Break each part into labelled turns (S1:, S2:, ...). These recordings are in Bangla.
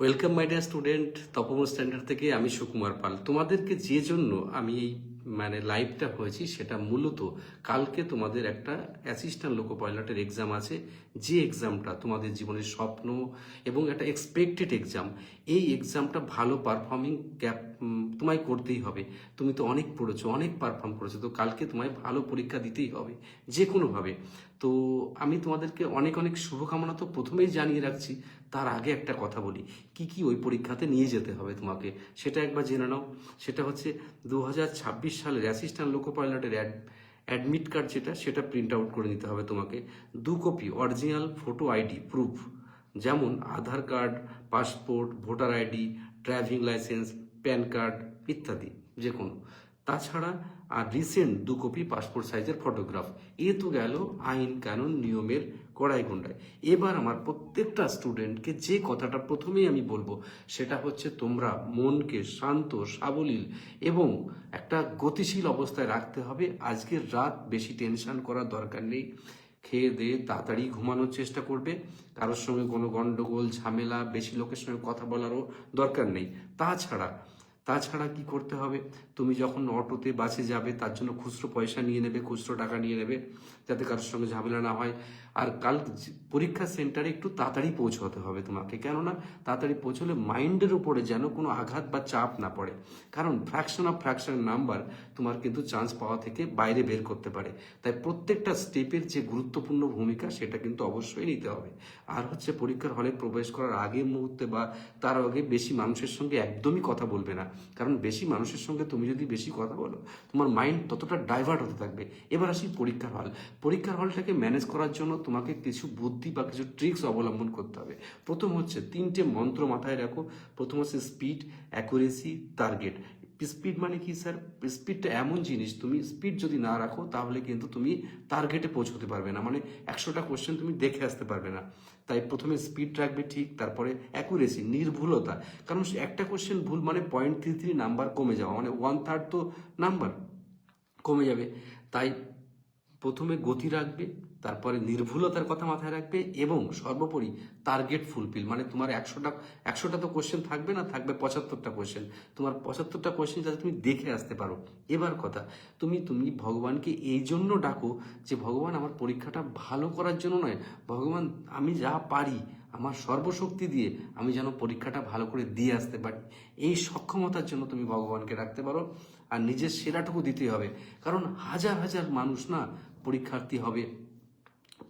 S1: ওয়েলকাম মাই ডিয়ার স্টুডেন্ট তপমন স্ট্যান্ডার্ড থেকে আমি সুকুমার পাল। তোমাদেরকে যে জন্য আমি এই মানে লাইভটা হয়েছি, সেটা মূলত কালকে তোমাদের একটা অ্যাসিস্ট্যান্ট লোকো পাইলটের এক্সাম আছে। যে এক্সামটা তোমাদের জীবনের স্বপ্ন এবং একটা এক্সপেক্টেড এক্সাম এই এক্সামটা ভালো পারফর্মিং ক্যাপ তোমায় করতেই হবে। তুমি তো অনেক পড়েছো, অনেক পারফর্ম করেছ, তো কালকে তোমায় ভালো পরীক্ষা দিতেই হবে যে কোনোভাবে তো আমি তোমাদেরকে অনেক অনেক শুভকামনা তো প্রথমেই জানিয়ে রাখছি। তার আগে একটা কথা বলি। কি কি ওই পরীক্ষাতে নিয়ে যেতে হবে তোমাকে? সেটা একবার জেনে নাও। সেটা হচ্ছে দু ছাব্বিশ সালের অ্যাসিস্ট্যান্ট লোকো পাইলটের অ্যাডমিট কার্ড যেটা, সেটা প্রিন্ট আউট করে নিতে হবে তোমাকে। দু copy original photo ID proof যেমন Aadhaar card passport voter ID driving licence PAN card ইত্যাদি যে কোনো তাছাড়া আর রিসেন্ট দু কপি পাসপোর্ট সাইজের ফটোগ্রাফ এ তো গেল আইন কানুন নিয়মের কড়াই গন্ডায়। এবার আমার প্রত্যেকটা স্টুডেন্টকে যে কথাটা প্রথমেই আমি বলব, সেটা হচ্ছে তোমরা মনকে শান্ত, সাবলীল এবং একটা গতিশীল অবস্থায় রাখতে হবে। আজকের রাত বেশি টেনশন করার দরকার নেই। খেয়ে দিয়ে তাড়াতাড়ি ঘুমানোর চেষ্টা করবে। কারোর সঙ্গে কোনো গন্ডগোল, ঝামেলা, বেশি লোকের সঙ্গে কথা বলারও দরকার নেই। তাছাড়া তাছাড়া কি করতে হবে? তুমি যখন অটোতে বাসে যাবে, তার জন্য খুচরো পয়সা নিয়ে নেবে, খুচরো টাকা নিয়ে নেবে, যাতে কারোর সঙ্গে ঝামেলা না হয়। আর কাল পরীক্ষা সেন্টারে একটু তাড়াতাড়ি পৌঁছতে হবে তোমাকে। কেননা তাড়াতাড়ি পৌঁছলে মাইন্ডের উপরে যেন কোনো আঘাত বা চাপ না পড়ে। কারণ ফ্র্যাকশন অফ ফ্র্যাকশন নাম্বার তোমার কিন্তু চান্স পাওয়া থেকে বাইরে বের করতে পারে। তাই প্রত্যেকটা স্টেপের যে গুরুত্বপূর্ণ ভূমিকা সেটা কিন্তু অবশ্যই নিতে হবে। আর হচ্ছে পরীক্ষার হলে প্রবেশ করার আগে মুহূর্তে বা তার আগে বেশি মানুষের সঙ্গে একদমই কথা বলবে না। কারণ বেশি মানুষের সঙ্গে তুমি যদি বেশি কথা বলো, তোমার মাইন্ড ততটা ডাইভার্ট হতে থাকবে। এবার আসি পরীক্ষার হল পরীক্ষার হলটাকে ম্যানেজ করার জন্য তোমাকে কিছু বুদ্ধি বা কিছু ট্রিক্স অবলম্বন করতে হবে। প্রথম হচ্ছে তিনটে মন্ত্র মাথায় রাখো। প্রথম হচ্ছে স্পিড অ্যাকুরেসি টার্গেট স্পিড মানে কি স্যার স্পিডটা এমন জিনিস, তুমি স্পিড যদি না রাখো, তাহলে কিন্তু তুমি টার্গেটে পৌঁছতে পারবে না। মানে একশোটা কোশ্চেন তুমি দেখে আসতে পারবে না। তাই প্রথমে স্পিড রাখবে ঠিক, তারপরে অ্যাকুরেসি নির্ভুলতা। কারণ একটা কোশ্চেন ভুল মানে পয়েন্ট থ্রি থ্রি নাম্বার কমে যাওয়া। মানে ওয়ান থার্ড তো নাম্বার কমে যাবে। তাই প্রথমে গতি রাখবে, তারপরে নির্ভুলতার কথা মাথায় রাখবে এবং সর্বোপরি টার্গেট ফুলফিল মানে তোমার একশোটা একশোটা তো কোশ্চেন থাকবে না, থাকবে পঁচাত্তরটা কোশ্চেন তোমার পঁচাত্তরটা কোশ্চেন যাতে তুমি দেখে আসতে পারো। এবার কথা, তুমি তুমি ভগবানকে এই জন্য ডাকো যে, ভগবান, আমার পরীক্ষাটা ভালো করার জন্য নয়। ভগবান, আমি যা পারি, আমার সর্বশক্তি দিয়ে আমি যেন পরীক্ষাটা ভালো করে দিয়ে আসতে পারি। এই সক্ষমতার জন্য তুমি ভগবানকে রাখতে পারো। আর নিজের সেরাটুকু দিতে হবে। কারণ হাজার হাজার মানুষ না পরীক্ষার্থী হবে।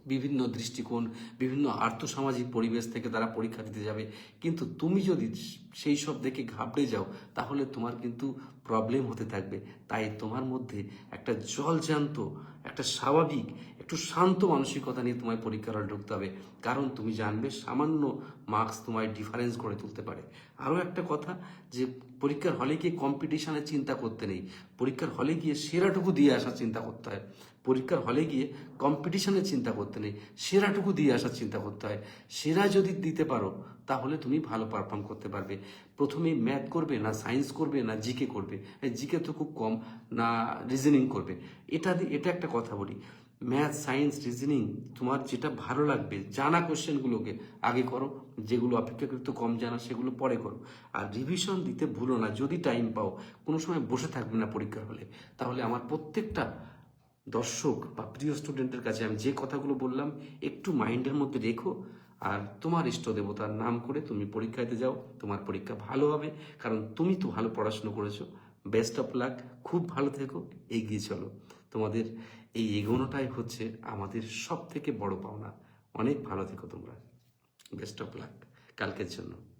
S1: বিভিন্ন দৃষ্টিকোণ, বিভিন্ন আর্থসামাজিক পরিবেশ থেকে তারা পরীক্ষা দিতে যাবে। কিন্তু তুমি যদি সেই সব দেখে ঘাবড়ে যাও, তাহলে তোমার কিন্তু প্রবলেম হতে থাকবে। তাই তোমার মধ্যে একটা জলজান্ত, একটা স্বাভাবিক একটু শান্ত মানসিকতা নিয়ে তোমায় পরীক্ষার হলে ঢুকতে হবে। কারণ তুমি জানবে সামান্য মার্কস তোমায় ডিফারেন্স করে তুলতে পারে। আরও একটা কথা যে পরীক্ষার হলে গিয়ে কম্পিটিশনের চিন্তা করতে নেই। পরীক্ষার হলে গিয়ে সেরাটুকু দিয়ে আসার চিন্তা করতে হয়। পরীক্ষার হলে গিয়ে কম্পিটিশনের চিন্তা করতে নেই। সেরাটুকু দিয়ে আসার চিন্তা করতে হয়। সেরা যদি দিতে পারো, তাহলে তুমি ভালো পারফর্ম করতে পারবে। প্রথমেই ম্যাথ করবে না সায়েন্স করবে না জিকে করবে। জিকে তো খুব কম, না রিজনিং করবে। এটা এটা একটা কথা বলি। ম্যাথ সায়েন্স রিজনিং তোমার যেটা ভালো লাগবে, জানা কোশ্চেনগুলোকে আগে করো, যেগুলো অপেক্ষাকৃত কম জানা, সেগুলো পরে করো। আর রিভিশন দিতে ভুলো না, যদি টাইম পাও, কোনো সময় বসে থাকবে না পরীক্ষার হলে। তাহলে আমার প্রত্যেকটা দর্শক বা প্রিয় স্টুডেন্টের কাছে আমি যে কথাগুলো বললাম, একটু মাইন্ডের মধ্যে রেখো। আর তোমার ইষ্ট দেবতার নাম করে তুমি পরীক্ষাতে যাও, তোমার পরীক্ষা ভালো হবে। কারণ তুমি তো ভালো পড়াশুনো করেছ। বেস্ট অফ লাক খুব ভালো থেকো, এগিয়ে চলো। তোমাদের এই এগোনোটাই হচ্ছে আমাদের সব থেকে বড় পাওনা। অনেক ভালো থেকো তোমরা। Best of luck. কালকের জন্য।